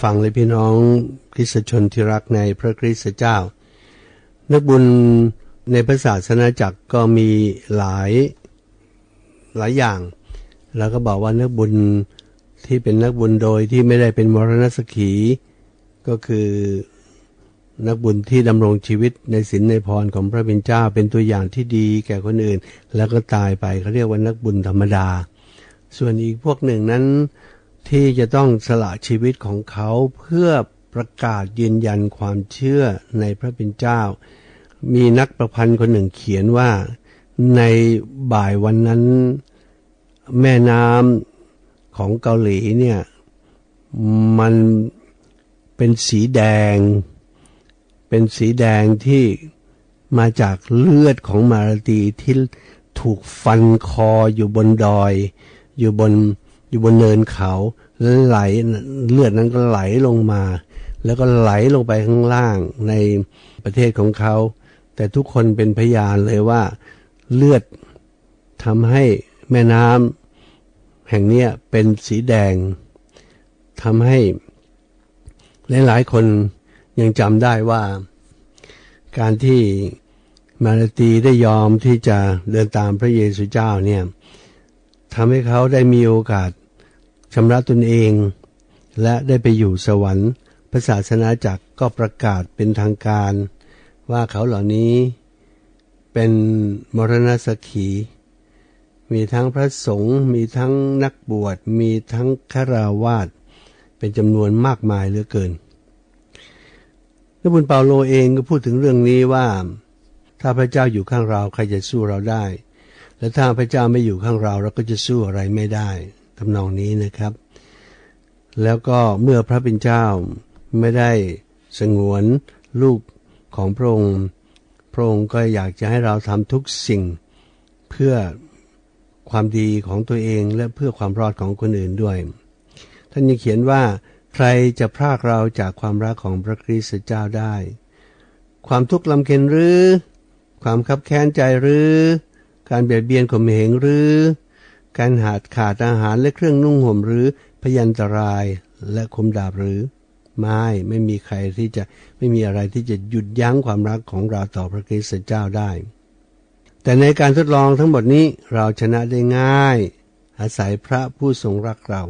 ฟังและพี่น้องคริสชนที่รักในพระคริสตเจ้า นักบุญในพระศาสนาจักรก็มีหลายหลายอย่าง แล้วก็บอกว่านักบุญที่เป็นนักบุญโดยที่ไม่ได้เป็นมรณสขีก็คือนักบุญที่ดำรงชีวิตในศีลในพรของพระเป็นเจ้า เป็นตัวอย่างที่ดีแก่คนอื่น แล้วก็ตายไปเขาเรียกว่านักบุญธรรมดา ส่วนอีกพวกหนึ่งนั้น ที่จะต้องสละชีวิตของเขาเพื่อประกาศยืนยันความเชื่อในพระเป็นเจ้า มีนักประพันธ์คนหนึ่งเขียนว่าในบ่ายวันนั้น แม่น้ำของเกาหลีเนี่ยมันเป็นสีแดง เป็นสีแดงที่มาจากเลือดของมาราตีที่ถูกฟันคออยู่บนดอย อยู่บน อยู่บนเนินเขาแล้วไหลเลือดนั้นก็ไหลลงมา แล้วก็ไหลลงไปข้างล่างในประเทศของเขา แต่ทุกคนเป็นพยานเลยว่าเลือดทำให้แม่น้ำแห่งนี้เป็นสีแดงทำให้หลายๆคนยังจำได้ว่า การที่มาราตีได้ยอมที่จะเดินตามพระเยซูเจ้าเนี่ย ทำให้เขาได้มีโอกาสชำระตนเอง และได้ไปอยู่สวรรค์พระศาสนาจักรก็ประกาศเป็นทางการ ว่าเขาเหล่านี้เป็นมรณสขี มีทั้งพระสงฆ์มีทั้งนักบวชมีทั้งคาราวาสเป็นจำนวนมากมายเหลือเกินพระบุญเปาโลเองก็พูดถึงเรื่องนี้ว่า ถ้าพระเจ้าอยู่ข้างเราใครจะสู้เราได้ และถ้าพระเจ้าไม่อยู่ข้างเราเราก็จะสู้อะไรไม่ได้ทำนองนี้นะครับ แล้วก็เมื่อพระเป็นเจ้าไม่ได้สงวนลูกของพระองค์พระองค์ก็อยากจะให้เราทำทุกสิ่งเพื่อความดีของตัวเองและเพื่อความรอดของคนอื่นด้วย ท่านยังเขียนว่า ใครจะพรากเราจากความรักของพระคริสต์เจ้าได้ ความทุกข์ลำเค็นหรือ ความคับแค้นใจหรือ การเบียดเบียนข่มเหงหรือ การหาดขาดอาหารและเครื่องนุ่งห่มหรือพยันตรายและคมดาบหรือ ไม่ไม่มีใครที่จะไม่มีอะไรที่จะหยุดยั้งความรักของเราต่อพระคริสต์เจ้าได้ แต่ในการทดลองทั้งหมดนี้เราชนะได้ง่าย อาศัยพระผู้ทรงรักเรา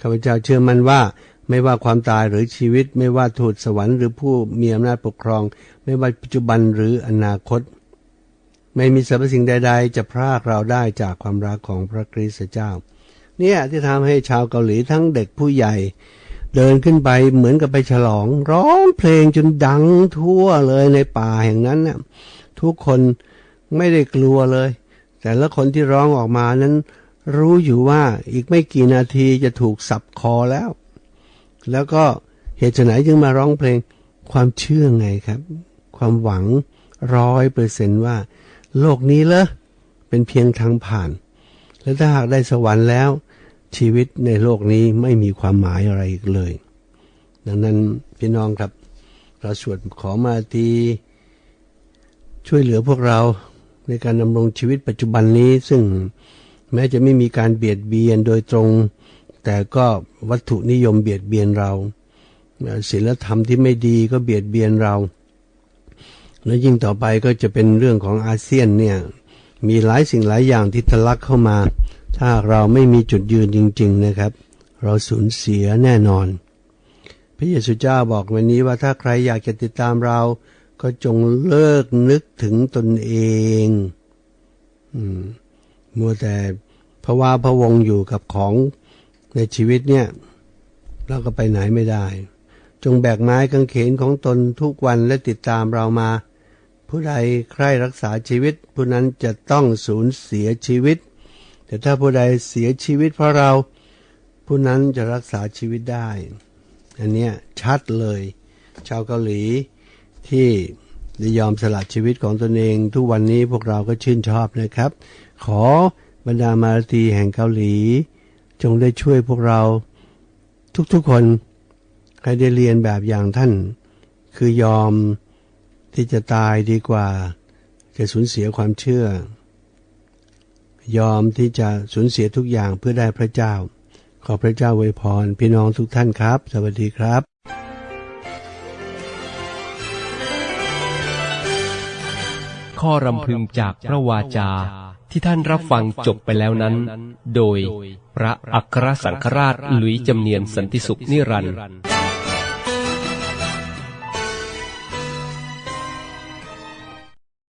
ข้าพเจ้าเชื่อมั่นว่าไม่ว่าความตายหรือชีวิต ไม่ว่าทูตสวรรค์หรือผู้มีอำนาจปกครอง ไม่ว่าปัจจุบันหรืออนาคต ไม่มีสรรพสิ่งใด ๆ จะพรากเราได้จากความรักของพระคริสต์เจ้า เนี่ยที่ทำให้ชาวเกาหลีทั้งเด็กผู้ใหญ่ เดินขึ้นไปเหมือนกับไปฉลอง ร้องเพลงจนดังทั่วเลยในป่าแห่งนั้นน่ะทุกคนไม่ได้กลัวเลย แต่ละคนที่ร้องออกมานั้น รู้อยู่ว่าอีกไม่กี่นาทีจะถูกสับคอแล้ว แล้วก็เหตุไหนจึงมาร้องเพลงความเชื่อไงครับ ความหวังร้อยเปอร์เซนว่า โลกนี้เลอเป็นเพียงทางผ่าน และถ้าหากได้สวรรค์แล้ว ชีวิตในโลกนี้ไม่มีความหมายอะไรอีกเลย ดังนั้นพี่น้องครับ เราสวดขอมาทีช่วยเหลือพวกเราในการดำรงชีวิตปัจจุบันนี้ ซึ่งแม้จะไม่มีการเบียดเบียนโดยตรง แต่ก็วัตถุนิยมเบียดเบียนเราศีลธรรมที่ไม่ดีก็เบียดเบียนเรา แล้วยิ่งต่อไปก็จะเป็นเรื่องของอาเซียนเนี่ยมีหลายสิ่งหลายอย่างที่ทะลักเข้ามา ถ้าเราไม่มีจุดยืนจริง ๆนะครับ เราสูญเสียแน่นอน พระเยซูเจ้าบอกวันนี้ว่าถ้าใครอยากจะติดตามเรา ก็จงเลิกนึกถึงตนเองอืมมัวแต่พะว่าพะวงอยู่กับของในชีวิตเนี่ยเราก็ไปไหนไม่ได้ จงแบกไม้กางเขนของตนทุกวันและติดตามเรามา ผู้ใดใคร่รักษาชีวิต ผู้นั้นจะต้องสูญเสียชีวิต แต่ถ้าผู้ใดเสียชีวิตเพราะเรา ผู้นั้นจะรักษาชีวิตได้ อันเนี้ยชัดเลย ชาวเกาหลีที่ได้ยอมสละชีวิตของตนเอง ทุกวันนี้พวกเราก็ชื่นชอบนะครับ ขอบรรดามาราตีแห่งเกาหลี จงได้ช่วยพวกเราทุกๆคนให้ได้เรียนแบบอย่างท่าน คือยอม ที่จะตายดีกว่า จะสูญเสียความเชื่อ ยอมที่จะสูญเสียทุกอย่างเพื่อได้พระเจ้า ขอพระเจ้าอวยพร พี่น้องทุกท่านครับ สวัสดีครับข้อรำพึงจากพระวาจาที่ท่านรับฟังจบไปแล้วนั้น โดยพระอัครสังฆราชหลุยจำเนียนสันติสุขนิรันดร์